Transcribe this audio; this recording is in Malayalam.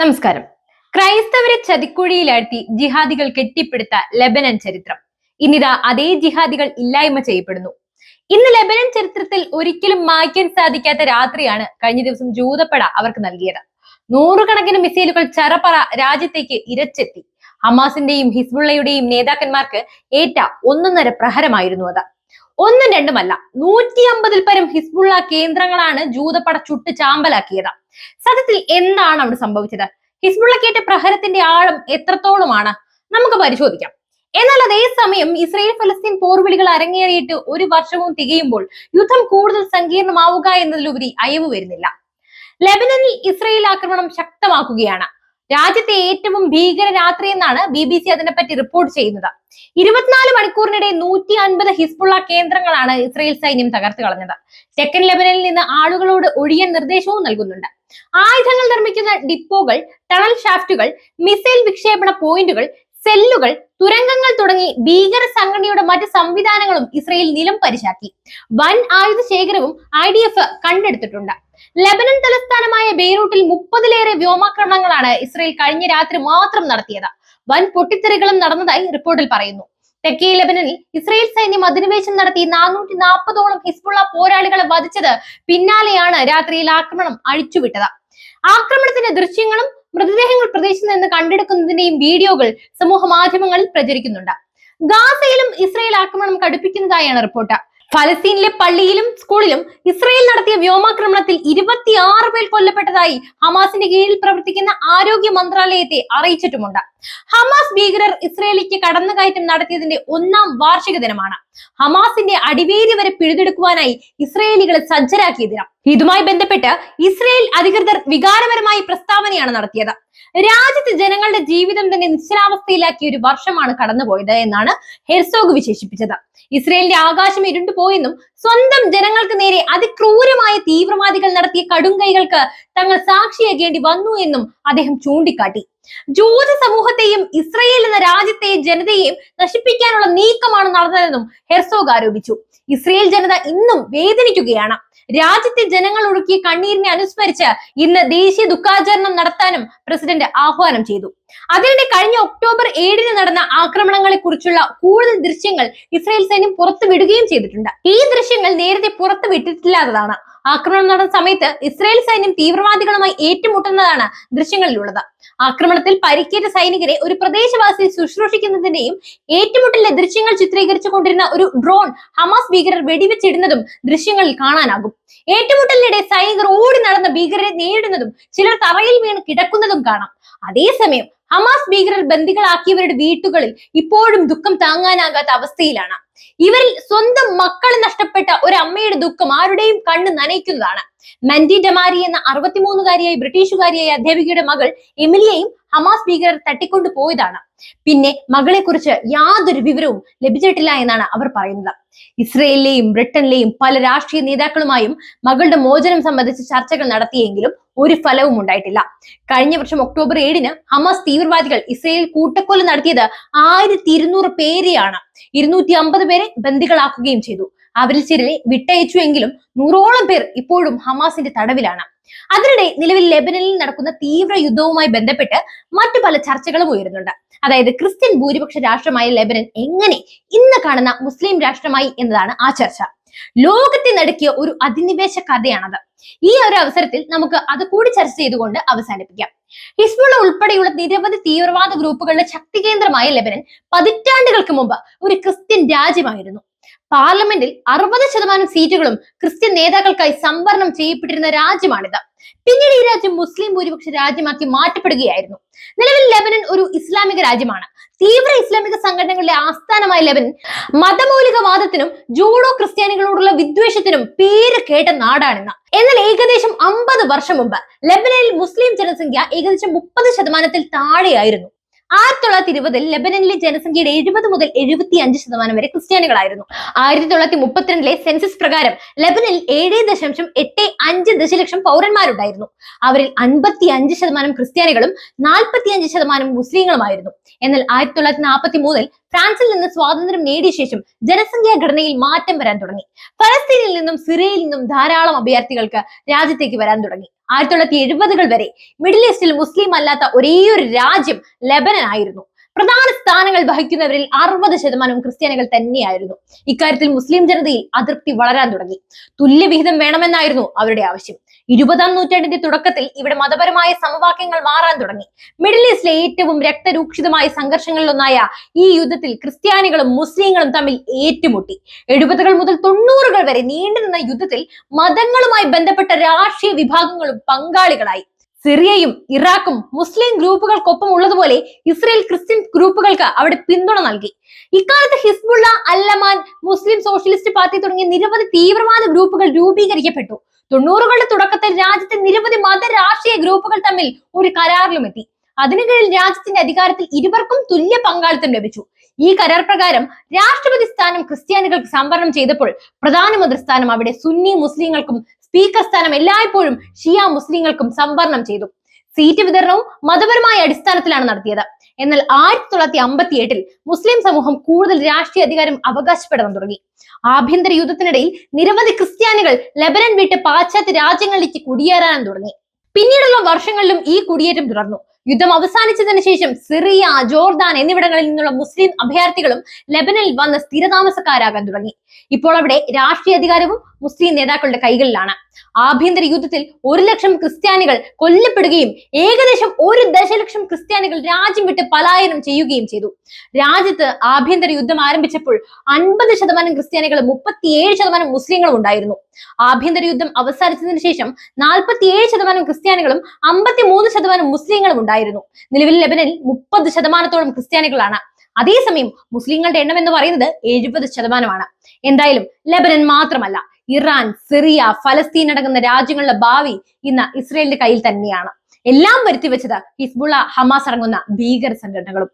നമസ്കാരം. ക്രൈസ്തവരെ ചതിക്കുഴിയിലാഴ്ത്തി ജിഹാദികൾ കെട്ടിപ്പിടുത്ത ലബനൻ ചരിത്രം. ഇന്നിതാ അതേ ജിഹാദികൾ ഇല്ലായ്മ ചെയ്യപ്പെടുന്നു. ഇന്ന് ലബനൻ ചരിത്രത്തിൽ ഒരിക്കലും മായ്ക്കാൻ സാധിക്കാത്ത രാത്രിയാണ് കഴിഞ്ഞ ദിവസം ജൂതപ്പട അവർക്ക് നൽകിയത്. നൂറുകണക്കിന് മിസൈലുകൾ ചറപ്പറ രാജ്യത്തേക്ക് ഇരച്ചെത്തി. ഹമാസിന്റെയും ഹിസ്ബുള്ളയുടെയും നേതാക്കന്മാർക്ക് ഏറ്റ ഒന്നൊന്നര പ്രഹരമായിരുന്നു അത്. ഒന്നും രണ്ടുമല്ല നൂറ്റി അമ്പതിൽ പരം ഹിസ്ബുള്ള കേന്ദ്രങ്ങളാണ് ജൂതപ്പട ചുട്ട് ചാമ്പലാക്കിയത്. സത്യത്തിൽ എന്താണ് അവിടെ സംഭവിച്ചത്? ഹിസ്ബുള്ളക്കേറ്റ പ്രഹരത്തിന്റെ ആഴം എത്രത്തോളമാണ്? നമുക്ക് പരിശോധിക്കാം. എന്നാൽ അതേസമയം ഇസ്രയേൽ ഫലസ്തീൻ പോർവിളികൾ അരങ്ങേറിയിട്ട് ഒരു വർഷവും തികയുമ്പോൾ യുദ്ധം കൂടുതൽ സങ്കീർണമാവുക എന്നതിലുപരി അയവ് വരുന്നില്ല. ലെബനനിൽ ഇസ്രയേൽ ആക്രമണം ശക്തമാക്കുകയാണ്. രാജ്യത്തെ ഏറ്റവും ഭീകര രാത്രി എന്നാണ് ബി ബി സി അതിനെപ്പറ്റി റിപ്പോർട്ട് ചെയ്യുന്നത്. ഇരുപത്തിനാല് മണിക്കൂറിനിടെ നൂറ്റി അൻപത് ഹിസ്ബുള്ള കേന്ദ്രങ്ങളാണ് ഇസ്രയേൽ സൈന്യം തകർത്ത് കളഞ്ഞത്. തെക്കൻ ലെബനനിൽ നിന്ന് ആളുകളോട് ഒഴിയാൻ നിർദ്ദേശവും നൽകുന്നുണ്ട്. ആയുധങ്ങൾ നിർമ്മിക്കുന്ന ഡിപ്പോകൾ ടണൽ ഷാഫ്റ്റുകൾ മിസൈൽ വിക്ഷേപണ പോയിന്റുകൾ സെല്ലുകൾ തുരങ്കങ്ങൾ തുടങ്ങി ഭീകര സംഘടനയുടെ മറ്റ് സംവിധാനങ്ങളും ഇസ്രയേൽ നിലം പരിശാക്കി. വൻ ആയുധ ശേഖരവും ഐ ഡി എഫ് കണ്ടെടുത്തിട്ടുണ്ട്. ലബനൻ തലസ്ഥാനമായ ബെയ്റൂട്ടിൽ മുപ്പതിലേറെ വ്യോമാക്രമണങ്ങളാണ് ഇസ്രയേൽ കഴിഞ്ഞ രാത്രി മാത്രം നടത്തിയത്. വൻ പൊട്ടിത്തെറികളും നടന്നതായി റിപ്പോർട്ടിൽ പറയുന്നു. തെക്കേ ലെബനനിൽ ഇസ്രയേൽ സൈന്യം അധിനിവേശം നടത്തി നാനൂറ്റി നാൽപ്പതോളം ഹിസ്ബുള്ള പോരാളികളെ വധിച്ചത് പിന്നാലെയാണ് രാത്രിയിൽ ആക്രമണം അഴിച്ചുവിട്ടത്. ആക്രമണത്തിന്റെ ദൃശ്യങ്ങളും മൃതദേഹങ്ങൾ പ്രദേശത്ത് നിന്ന് കണ്ടെടുക്കുന്നതിന്റെയും വീഡിയോകൾ സമൂഹ മാധ്യമങ്ങളിൽ പ്രചരിക്കുന്നുണ്ട്. ഗാസയിലും ഇസ്രയേൽ ആക്രമണം കടുപ്പിക്കുന്നതായാണ് റിപ്പോർട്ട്. ഫലസ്തീനിലെ പള്ളിയിലും സ്കൂളിലും ഇസ്രയേൽ നടത്തിയ വ്യോമാക്രമണത്തിൽ ഇരുപത്തിയാറ് പേർ കൊല്ലപ്പെട്ടതായി ഹമാസിന്റെ കീഴിൽ പ്രവർത്തിക്കുന്ന ആരോഗ്യ മന്ത്രാലയത്തെ അറിയിച്ചിട്ടുമുണ്ട്. ഹമാസ് ഭീകരർ ഇസ്രയേലിക്ക് കടന്നുകയറ്റം നടത്തിയതിന്റെ ഒന്നാം വാർഷിക ദിനമാണ്. ഹമാസിന്റെ അടിവേരി വരെ പിഴുതെടുക്കുവാനായി ഇസ്രയേലികളെ സജ്ജരാക്കിയ ദിനം. ഇതുമായി ബന്ധപ്പെട്ട് ഇസ്രയേൽ അധികൃതർ വികാരപരമായി പ്രസ്താവനയാണ് നടത്തിയത്. രാജ്യത്തെ ജനങ്ങളുടെ ജീവിതം തന്നെ നിശ്ചലാവസ്ഥയിലാക്കിയ ഒരു വർഷമാണ് കടന്നുപോയത് എന്നാണ് ഹെർസോഗ് വിശേഷിപ്പിച്ചത്. ഇസ്രയേലിന്റെ ആകാശം ഇരുണ്ടുപോയെന്നും സ്വന്തം ജനങ്ങൾക്ക് നേരെ അതിക്രൂരമായ തീവ്രവാദികൾ നടത്തിയ കടുംകൈകൾക്ക് തങ്ങൾ സാക്ഷിയാകേണ്ടി വന്നു എന്നും അദ്ദേഹം ചൂണ്ടിക്കാട്ടി. ജൂത സമൂഹത്തെയും ഇസ്രയേൽ എന്ന രാജ്യത്തെയും ജനതയെയും നശിപ്പിക്കാനുള്ള നീക്കമാണ് നടന്നതെന്നും ഹെർസോഗ് ആരോപിച്ചു. ഇസ്രയേൽ ജനത ഇന്നും വേദനിക്കുകയാണ്. രാജ്യത്തെ ജനങ്ങൾ ഒഴുക്കിയ കണ്ണീരിനെ അനുസ്മരിച്ച് ഇന്ന് ദേശീയ ദുഃഖാചരണം നടത്താനും പ്രസിഡന്റ് ആഹ്വാനം ചെയ്തു. അതിനിടെ കഴിഞ്ഞ ഒക്ടോബർ ഏഴിന് നടന്ന ആക്രമണങ്ങളെ കുറിച്ചുള്ള കൂടുതൽ ദൃശ്യങ്ങൾ ഇസ്രായേൽ സൈന്യം പുറത്തുവിടുകയും ചെയ്തിട്ടുണ്ട്. ഈ ദൃശ്യങ്ങൾ നേരത്തെ പുറത്തു വിട്ടിട്ടില്ലാത്തതാണ് ആക്രമണം നടന്ന സമയത്ത് ഇസ്രായേൽ സൈന്യം തീവ്രവാദികളുമായി ഏറ്റുമുട്ടുന്നതാണ് ദൃശ്യങ്ങളിലുള്ളത്. ആക്രമണത്തിൽ പരിക്കേറ്റ സൈനികരെ ഒരു പ്രദേശവാസി ശുശ്രൂഷിക്കുന്നതിന്റെയും ഏറ്റുമുട്ടലിലെ ദൃശ്യങ്ങൾ ചിത്രീകരിച്ചു കൊണ്ടിരുന്ന ഒരു ഡ്രോൺ ഹമാസ് ഭീകരർ വെടിവെച്ചിടുന്നതും ദൃശ്യങ്ങളിൽ കാണാനാകും. ഏറ്റുമുട്ടലിനിടെ സൈനികർ ഓടി നടന്ന ഭീകരരെ നേരിടുന്നതും ചിലർ തറയിൽ വീണ് കിടക്കുന്നതും കാണാം. അതേസമയം ഹമാസ് ഭീകരർ ബന്ദികളാക്കിയവരുടെ വീട്ടുകളിൽ ഇപ്പോഴും ദുഃഖം താങ്ങാനാകാത്ത അവസ്ഥയിലാണ്. ഇവരിൽ സ്വന്തം മക്കൾ നഷ്ടപ്പെട്ട ഒരു അമ്മയുടെ ദുഃഖം ആരുടെയും കണ്ണ് നനയ്ക്കുന്നതാണ്. മൻഡി ഡമാരി എന്ന അറുപത്തിമൂന്നുകാരിയായ ബ്രിട്ടീഷുകാരിയായ അധ്യാപികയുടെ മകൾ എമിലിയെയും ഹമാസ് ഭീകരർ തട്ടിക്കൊണ്ടു പോയതാണ്. പിന്നെ മകളെ കുറിച്ച് യാതൊരു വിവരവും ലഭിച്ചിട്ടില്ല എന്നാണ് അവർ പറയുന്നത്. ഇസ്രയേലിലെയും ബ്രിട്ടനിലെയും പല രാഷ്ട്രീയ നേതാക്കളുമായും മകളുടെ മോചനം സംബന്ധിച്ച് ചർച്ചകൾ നടത്തിയെങ്കിലും ഒരു ഫലവും ഉണ്ടായിട്ടില്ല. കഴിഞ്ഞ വർഷം ഒക്ടോബർ ഏഴിന് ഹമാസ് തീവ്രവാദികൾ ഇസ്രയേൽ കൂട്ടക്കൊല നടത്തിയത് ആയിരത്തി ഇരുന്നൂറ് പേരെയാണ്. ഇരുന്നൂറ്റി അമ്പത് പേരെ ബന്ദികളാക്കുകയും ചെയ്തു. അവരിൽ ചിലരെ വിട്ടയച്ചുവെങ്കിലും നൂറോളം പേർ ഇപ്പോഴും ഹമാസിന്റെ തടവിലാണ്. അതിനിടെ നിലവിൽ ലെബനനിൽ നടക്കുന്ന തീവ്ര യുദ്ധവുമായി ബന്ധപ്പെട്ട് മറ്റു പല ചർച്ചകളും ഉയരുന്നുണ്ട്. അതായത് ക്രിസ്ത്യൻ ഭൂരിപക്ഷ രാഷ്ട്രമായ ലെബനൻ എങ്ങനെ ഇന്ന് കാണുന്ന മുസ്ലിം രാഷ്ട്രമായി എന്നതാണ് ആ ചർച്ച. ലോകത്തെ നടുക്കിയ ഒരു അധിനിവേശ കഥയാണത്. ഈ ഒരു അവസരത്തിൽ നമുക്ക് അത് കൂടി ചർച്ച ചെയ്തുകൊണ്ട് അവസാനിപ്പിക്കാം. ഹിസ്ബുള്ള ഉൾപ്പെടെയുള്ള നിരവധി തീവ്രവാദ ഗ്രൂപ്പുകളുടെ ശക്തി കേന്ദ്രമായ ലെബനൻ പതിറ്റാണ്ടുകൾക്ക് മുമ്പ് ഒരു ക്രിസ്ത്യൻ രാജ്യമായിരുന്നു. പാർലമെന്റിൽ അറുപത് ശതമാനം സീറ്റുകളും ക്രിസ്ത്യൻ നേതാക്കൾക്കായി സംവരണം ചെയ്യപ്പെട്ടിരുന്ന രാജ്യമാണിത്. പിന്നീട് ഈ രാജ്യം മുസ്ലിം ഭൂരിപക്ഷ രാജ്യമാക്കി മാറ്റപ്പെടുകയായിരുന്നു. നിലവിൽ ലെബനൻ ഒരു ഇസ്ലാമിക രാജ്യമാണ്. തീവ്ര ഇസ്ലാമിക സംഘടനകളുടെ ആസ്ഥാനമായ ലെബനൻ മതമൗലികവാദത്തിനും ജൂഡോ ക്രിസ്ത്യാനികളോടുള്ള വിദ്വേഷത്തിനും പേര് കേട്ട നാടാണെന്ന്. എന്നാൽ ഏകദേശം അമ്പത് വർഷം മുമ്പ് ലെബനനിൽ മുസ്ലിം ജനസംഖ്യ ഏകദേശം മുപ്പത് ശതമാനത്തിൽ താഴെയായിരുന്നു. ആയിരത്തി തൊള്ളായിരത്തി ഇരുപതിൽ ലെബനനിലെ ജനസംഖ്യയുടെ എഴുപത് മുതൽ എഴുപത്തി അഞ്ച് ശതമാനം വരെ ക്രിസ്ത്യാനികളായിരുന്നു. ആയിരത്തി തൊള്ളായിരത്തി മുപ്പത്തിരണ്ടിലെ സെൻസസ് പ്രകാരം ലെബനിൽ ഏഴ് ദശാംശം എട്ട് അഞ്ച് ദശലക്ഷം പൗരന്മാരുണ്ടായിരുന്നു. അവരിൽ അൻപത്തി അഞ്ച് ശതമാനം ക്രിസ്ത്യാനികളും നാൽപ്പത്തി അഞ്ച് ശതമാനം മുസ്ലിങ്ങളുമായിരുന്നു. എന്നാൽ ആയിരത്തി തൊള്ളായിരത്തി നാൽപ്പത്തി മൂന്നിൽ ഫ്രാൻസിൽ നിന്ന് സ്വാതന്ത്ര്യം നേടിയ ശേഷം ജനസംഖ്യാ ഘടനയിൽ മാറ്റം വരാൻ തുടങ്ങി. ഫലസ്തീനിൽ നിന്നും സിറിയയിൽ നിന്നും ധാരാളം അഭയാർത്ഥികൾക്ക് രാജ്യത്തേക്ക് വരാൻ തുടങ്ങി. ആയിരത്തി തൊള്ളായിരത്തി എഴുപതുകൾ വരെ മിഡിൽ ഈസ്റ്റിൽ മുസ്ലിം അല്ലാത്ത ഒരേയൊരു രാജ്യം ലെബനൻ ആയിരുന്നു. പ്രധാന സ്ഥാനങ്ങൾ വഹിക്കുന്നവരിൽ അറുപത് ശതമാനവും ക്രിസ്ത്യാനികൾ തന്നെയായിരുന്നു. ഇക്കാര്യത്തിൽ മുസ്ലിം ജനതയിൽ അതൃപ്തി വളരാൻ തുടങ്ങി. തുല്യവിഹിതം വേണമെന്നായിരുന്നു അവരുടെ ആവശ്യം. ഇരുപതാം നൂറ്റാണ്ടിന്റെ തുടക്കത്തിൽ ഇവിടെ മതപരമായ സമവാക്യങ്ങൾ മാറാൻ തുടങ്ങി. മിഡിൽ ഈസ്റ്റിലെ ഏറ്റവും രക്തരൂക്ഷിതമായ സംഘർഷങ്ങളിലൊന്നായ ഈ യുദ്ധത്തിൽ ക്രിസ്ത്യാനികളും മുസ്ലിങ്ങളും തമ്മിൽ ഏറ്റുമുട്ടി. എഴുപതുകൾ മുതൽ തൊണ്ണൂറുകൾ വരെ നീണ്ടുനിന്ന യുദ്ധത്തിൽ മതങ്ങളുമായി ബന്ധപ്പെട്ട രാഷ്ട്രീയ വിഭാഗങ്ങളും പങ്കാളികളായി. സിറിയയും ഇറാഖും മുസ്ലിം ഗ്രൂപ്പുകൾക്കൊപ്പം ഉള്ളതുപോലെ ഇസ്രയേൽ ക്രിസ്ത്യൻ ഗ്രൂപ്പുകൾക്ക് അവിടെ പിന്തുണ നൽകി. ഇക്കാലത്ത് ഹിസ്ബുള്ള അല്ലമാൻ മുസ്ലിം സോഷ്യലിസ്റ്റ് പാർട്ടി തുടങ്ങിയ നിരവധി തീവ്രവാദ ഗ്രൂപ്പുകൾ രൂപീകരിക്കപ്പെട്ടു. തൊണ്ണൂറുകളുടെ തുടക്കത്തിൽ രാജ്യത്തെ നിരവധി മത രാഷ്ട്രീയ ഗ്രൂപ്പുകൾ തമ്മിൽ ഒരു കരാറിലും എത്തി. അതിനു കീഴിൽ രാജ്യത്തിന്റെ അധികാരത്തിൽ ഇരുവർക്കും തുല്യ പങ്കാളിത്തം ലഭിച്ചു. ഈ കരാർ പ്രകാരം രാഷ്ട്രപതി സ്ഥാനം ക്രിസ്ത്യാനികൾക്ക് സംവരണം ചെയ്തപ്പോൾ പ്രധാനമന്ത്രി സ്ഥാനം അവിടെ സുന്നി മുസ്ലിങ്ങൾക്കും സ്പീക്കർ സ്ഥാനം എല്ലായ്പ്പോഴും ഷിയ മുസ്ലിങ്ങൾക്കും സംവരണം ചെയ്തു. സീറ്റ് വിതരണവും മതപരമായ അടിസ്ഥാനത്തിലാണ് നടത്തിയത്. എന്നാൽ ആയിരത്തി തൊള്ളായിരത്തി അമ്പത്തി എട്ടിൽ മുസ്ലിം സമൂഹം കൂടുതൽ രാഷ്ട്രീയ അധികാരം അവകാശപ്പെടാൻ തുടങ്ങി. ആഭ്യന്തര യുദ്ധത്തിനിടയിൽ നിരവധി ക്രിസ്ത്യാനികൾ ലെബനൻ വിട്ട് പാശ്ചാത്യ രാജ്യങ്ങളിലേക്ക് കുടിയേറാൻ തുടങ്ങി. പിന്നീടുള്ള വർഷങ്ങളിലും ഈ കുടിയേറ്റം തുടർന്നു. യുദ്ധം അവസാനിച്ചതിന് ശേഷം സിറിയ ജോർദാൻ എന്നിവിടങ്ങളിൽ നിന്നുള്ള മുസ്ലിം അഭയാർത്ഥികളും ലെബനനിൽ വന്ന് സ്ഥിരതാമസക്കാരാകാൻ തുടങ്ങി. ഇപ്പോൾ അവിടെ രാഷ്ട്രീയ അധികാരവും മുസ്ലിം നേതാക്കളുടെ കൈകളിലാണ്. ആഭ്യന്തര യുദ്ധത്തിൽ ഒരു ലക്ഷം ക്രിസ്ത്യാനികൾ കൊല്ലപ്പെടുകയും ഏകദേശം ഒരു ദശലക്ഷം ക്രിസ്ത്യാനികൾ രാജ്യം വിട്ട് പലായനം ചെയ്യുകയും ചെയ്തു. രാജ്യത്ത് ആഭ്യന്തര യുദ്ധം ആരംഭിച്ചപ്പോൾ അൻപത് ശതമാനം ക്രിസ്ത്യാനികളും മുപ്പത്തിയേഴ് ശതമാനം മുസ്ലിങ്ങളും ഉണ്ടായിരുന്നു. ആഭ്യന്തര യുദ്ധം അവസാനിച്ചതിന് ശേഷം നാൽപ്പത്തിയേഴ് ശതമാനം ക്രിസ്ത്യാനികളും അമ്പത്തിമൂന്ന് ശതമാനം മുസ്ലിങ്ങളും ഉണ്ടായിരുന്നു. നിലവിൽ ലെബനിൽ മുപ്പത് ശതമാനത്തോളം ക്രിസ്ത്യാനികളാണ്. അതേസമയം മുസ്ലിങ്ങളുടെ എണ്ണം എന്ന് പറയുന്നത് എഴുപത് ശതമാനമാണ്. എന്തായാലും ലെബനൻ മാത്രമല്ല. ഇറാൻ സിറിയ ഫലസ്തീൻ അടങ്ങുന്ന രാജ്യങ്ങളുടെ ഭാവി ഇന്ന് ഇസ്രയേലിന്റെ കയ്യിൽ തന്നെയാണ്. എല്ലാം വരുത്തിവെച്ചത് ഹിസ്ബുള്ള ഹമാസ് അടങ്ങുന്ന ഭീകര സംഘടനകളും.